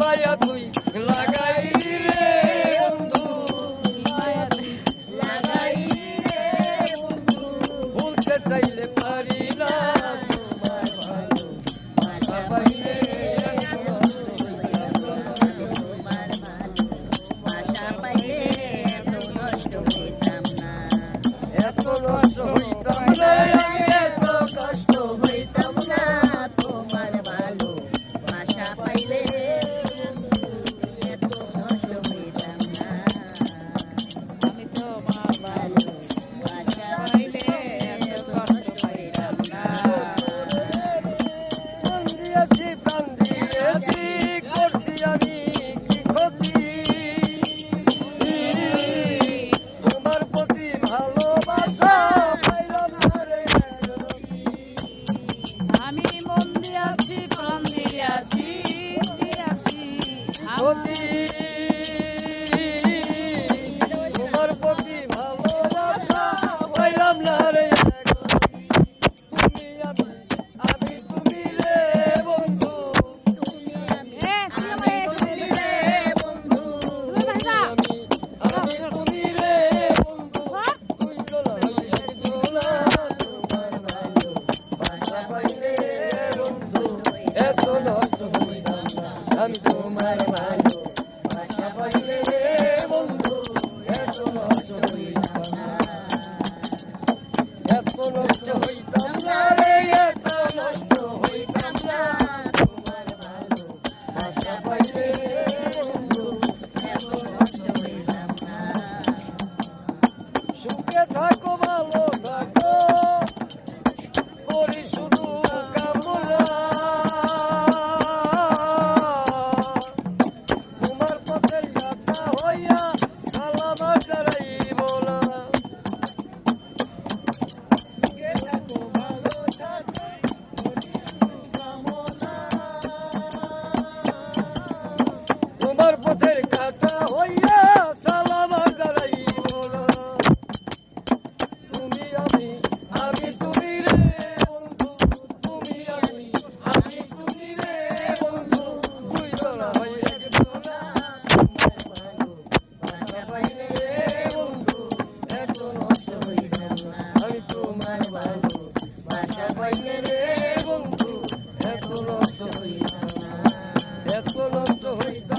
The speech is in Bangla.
মায়া তুই লাগাইলি রে বন্ধু। মায়া লাগাইলি চাইলে bonito. পাইলে রে বন্ধু এত নষ্ট হইয়া এত নষ্ট হইয়া